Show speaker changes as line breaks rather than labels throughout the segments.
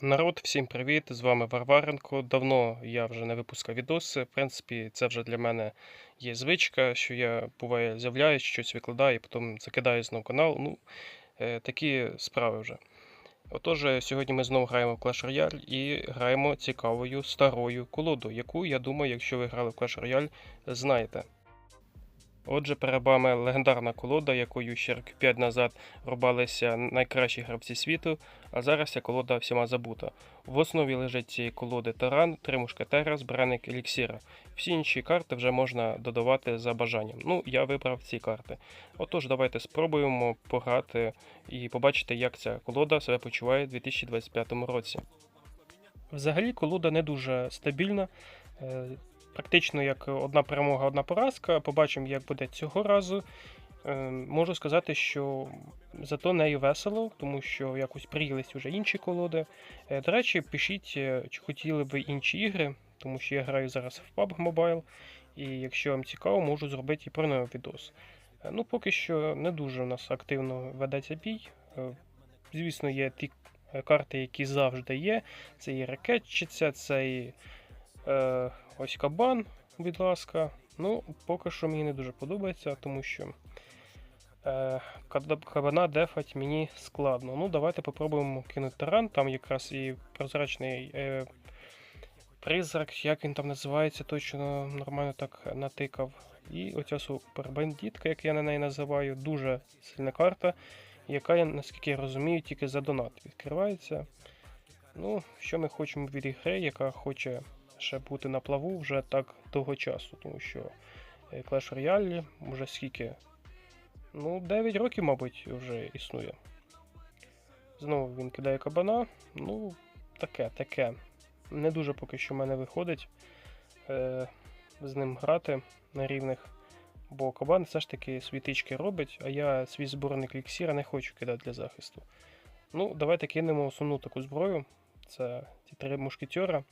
Народ, всім привіт! З вами Варваренко. Давно я вже не випускав відоси. В принципі, це вже для мене є звичка, що я буває з'являюсь, щось викладаю, і потім закидаю знову канал. Ну, е, такі справи вже. Отож, сьогодні ми знову граємо в Clash Royale і граємо цікавою старою колоду, яку, я думаю, якщо ви грали в Clash Royale, знаєте. Отже, перед вами легендарна колода, якою ще років 5 назад рубалися найкращі гравці світу, а зараз ця колода всіма забута. В основі лежить цієї колоди таран, три мушкетера, збиральник еліксіра. Всі інші карти вже можна додавати за бажанням. Ну, я вибрав ці карти. Отож, давайте спробуємо пограти і побачити, як ця колода себе почуває у 2025 році. Взагалі, колода не дуже стабільна. Практично як одна перемога, одна поразка. Побачимо, як буде цього разу. Е, Можу сказати, що зато нею весело, тому що якось приїлись вже інші колоди. Е, До речі, пишіть, е, чи хотіли ви інші ігри, тому що я граю зараз в PUBG Mobile, і якщо вам цікаво, можу зробити і про нього відос. Е, Ну, поки що не дуже у нас активно ведеться бій. Звісно, є ті карти, які завжди є. Це і ракетчиця, це і ось кабан, будь ласка. Ну, поки що мені не дуже подобається, тому що е, кабана дефать мені складно. Ну, давайте попробуємо кинути таран. Там якраз і прозрачний е, призрак, як він там називається, точно нормально так натикав. І оця супербандитка, як я на неї називаю, дуже сильна карта, яка, наскільки я розумію, тільки за донат відкривається. Ну, що ми хочемо від ігри, яка хоче ще бути на плаву вже так довго часу, тому що е, Clash Royale вже скільки? Ну, 9 років, мабуть, вже існує. Знову він кидає кабана. Ну, таке, таке. Не дуже поки що в мене виходить е, з ним грати на рівних. Бо кабан все ж таки світички робить, а я свій зборник еліксіра не хочу кидати для захисту. Ну, давайте кинемо основну таку зброю. Це ті три мушкетера,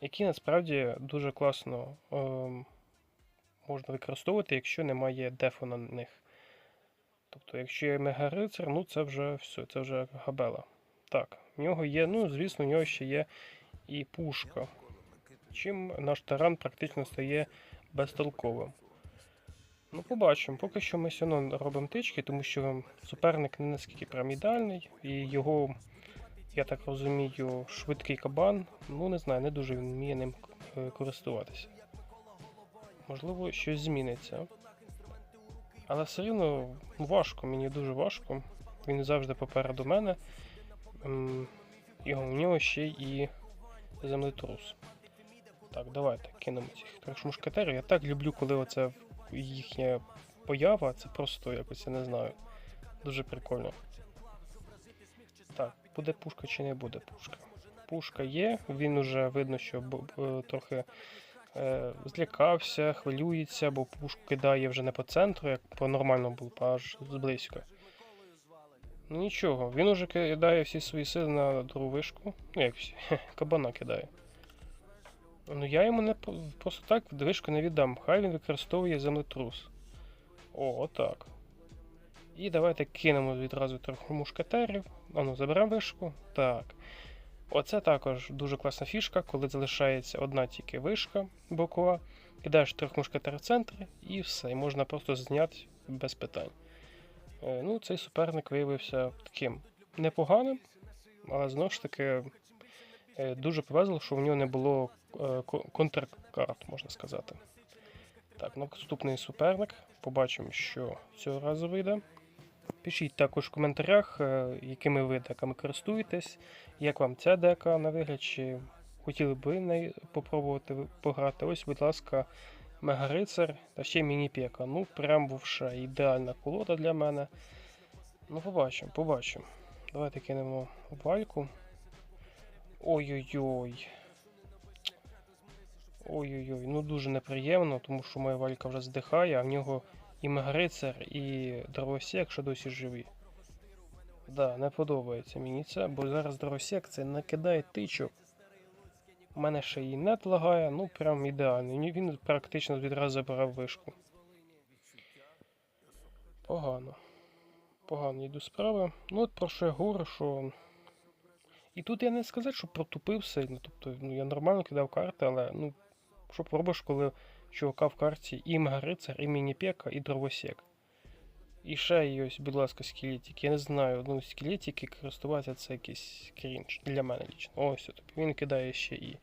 які насправді дуже класно ем, можна використовувати, якщо немає дефу на них. Тобто, якщо є мегарицар, ну це вже все, це вже габела. Так, в нього є, ну, звісно, у нього ще є і пушка. Чим наш таран практично стає безтолковим. Ну, побачимо. Поки що ми все одно робимо тички, тому що суперник не наскільки прям ідеальний, і його, я так розумію, швидкий кабан, ну не знаю, не дуже вміє ним е, користуватися. Можливо, щось зміниться. Але все рівно важко, мені дуже важко. Він завжди попереду мене. І у нього ще і землетрус. Так, давайте кинемо цих трьох мушкетерів. Я так люблю, коли оце їхня поява, це просто якось я не знаю. Дуже прикольно. Так, буде пушка чи не буде пушка? Пушка є, він уже видно, що б- трохи е, злякався, хвилюється, бо пушку кидає вже не по центру, як по нормальному було, аж зблизька. Ну нічого, він уже кидає всі свої сили на другу вишку. Ну як всі, кабана кидає. Ну я йому не просто так вишку не віддам. Хай він використовує землетрус. О, отак. І давайте кинемо відразу трьох мушкетерів. А ну, заберемо вишку. Так. Оце також дуже класна фішка, коли залишається одна тільки вишка бокова. Кидаєш трьох мушкетерів в центрі і все. І можна просто зняти без питань. Е, ну, цей суперник виявився таким непоганим, але знову ж таки е, дуже повезло, що в нього не було е, контркарт, можна сказати. Так, наступний суперник. Побачимо, що цього разу вийде. Пишіть також в коментарях, е, якими ви деками користуєтесь, як вам ця дека на вигляд, чи хотіли б ви попробувати пограти. Ось, будь ласка, Мегарицар та ще міні-пека. Ну, прям вовше ідеальна колода для мене. Ну, побачимо, побачимо. Давайте кинемо вальку. Ой-ой-ой. Ой-ой-ой, ну дуже неприємно, тому що моя валька вже здихає, а в нього і Мегарицар, і Дровосек, що досі живі. Да, не подобається мені це, бо зараз Дровосек це накидає тичок. У мене ще і нет лагає, ну прям ідеально. Він практично відразу забирав вишку. Погано. Погано йду справи. Ну от про що я говорю, що І тут я не сказати, що протупив сильно. Тобто, ну я нормально кидав карти, але ну, що пробуєш, коли чувака в карті і Мегарицар, і Мініпека, і Дровосек. І ще є будь ласка, скелетик. Я не знаю, ну скелетики користуватися це якийсь крінж для мене лічно. Ось тобто він кидає ще і.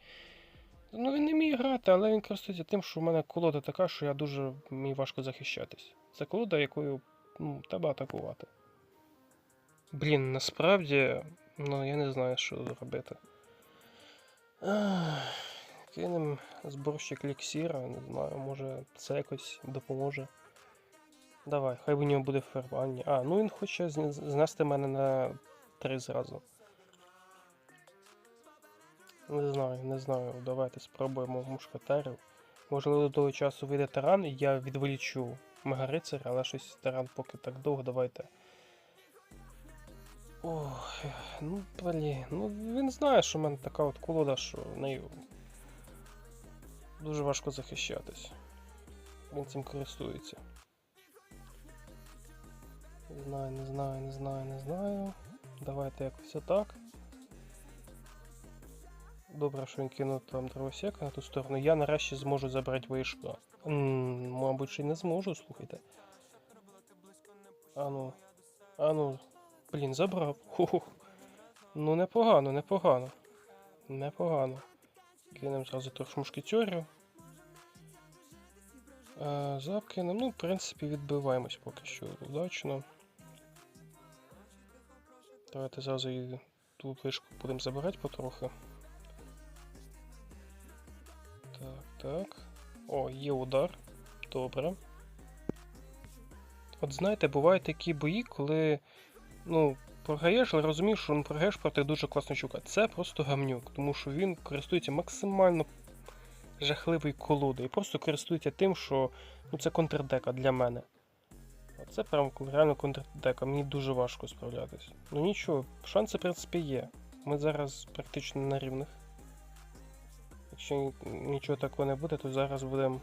Ну він не вміє грати, але він користується тим, що в мене колода така, що я дуже мені важко захищатись. Це колода, якою ну, треба атакувати. Блін, насправді, ну я не знаю, що робити. Ах, Кинем зборщик еліксіра, не знаю, може це якось допоможе. Давай, хай у нього буде фермання. А, ну він хоче знести мене на три зразу. Не знаю, не знаю. Давайте спробуємо мушкетерів. Можливо, до того часу вийде таран, і я відволічу мегарицаря, але щось таран поки так довго, давайте. Ох, ну блін, ну він знає, що в мене така от колода, що нею дуже важко захищатись. Він цим користується. Не знаю, не знаю, не знаю, не знаю. Давайте якось отак. Добре, що він кинув там дровосека на ту сторону. Я нарешті зможу забрати вишку. М, Мабуть, ще й не зможу, слухайте. Ану. Ану. Блін, забрав. Ху-ху. Ну, непогано, непогано. Непогано. Кинемо зразу трохи мушкетерів. Е, Закинемо. Ну, в принципі, відбиваємось поки що удачно. Давайте зразу і ту вишку будемо забирати потрохи. Так, так. О, є удар. Добре. От знаєте, бувають такі бої, коли. Ну, програєш, але розумієш, що ну, програєш проти дуже класного чука. Це просто гамнюк, тому що він користується максимально жахливою колодою. І просто користується тим, що ну, це контрдека для мене. Це прям реально контрдека, мені дуже важко справлятись. Ну нічого, шанси, в принципі, є. Ми зараз практично на рівних. Якщо нічого такого не буде, то зараз будемо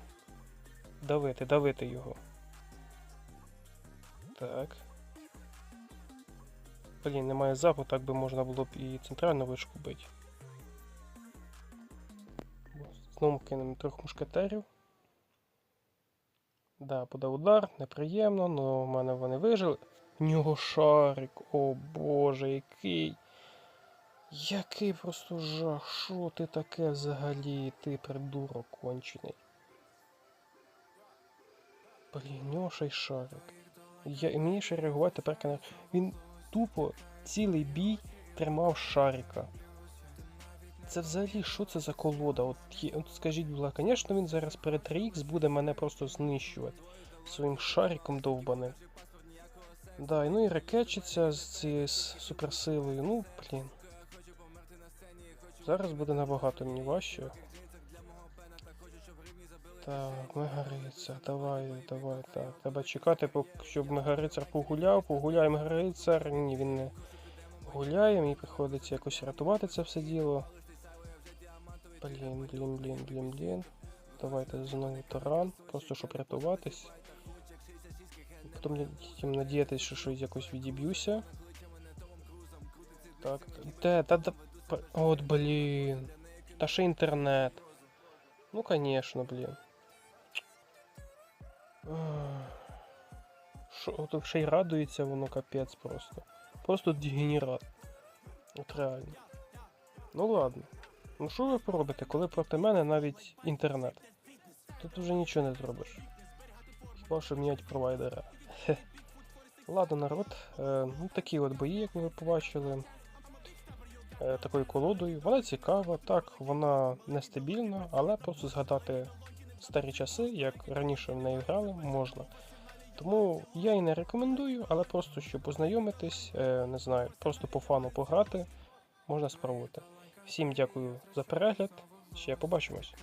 давити, давити його. Так. Блін, немає запу, так би можна було б і центральну вишку бити. Знову кинемо трьох мушкетерів. Да, буде удар, неприємно, але в мене вони вижили. В нього шарик, о боже, який. Який просто жах, що ти таке взагалі, ти придурок кончений. Блін, в нього ще й шарик. Я, мені ще реагувати тепер. Він тупо цілий бій тримав шарика. Це взагалі що це за колода? От, от скажіть, ласка, звісно, він зараз перед 3х буде мене просто знищувати своїм шариком довбаним. Да, ну і ракетчиться з цією суперсилою. Ну, блін. Зараз буде набагато мені важче. Так, Мегарицар, давай, давай, так. Треба чекати, щоб Мегарицар погуляв, погуляє Мегарицар. Ні, він не гуляє, мені приходиться якось рятувати це все діло. Блін, блін, блін, блін, блін. Давайте знову таран, просто щоб рятуватись. Потім надіятись, що щось якось відіб'юся. Так, де, та да. От блін. Та ще інтернет. Ну, конечно, блін. Що, от ще й радується воно капець просто. Просто дегенерат. От реально. Ну ладно. Ну що ви поробите, коли проти мене навіть інтернет? Тут вже нічого не зробиш. Хіба що міняти провайдера. Ладно, народ. Е, ну, такі от бої, як ви побачили. Е, такою колодою. Вона цікава, так, вона нестабільна, але просто згадати старі часи, як раніше в неї грали, можна. Тому я і не рекомендую, але просто щоб познайомитись, е, не знаю, просто по фану пограти, можна спробувати. Всім дякую за перегляд. Ще побачимось.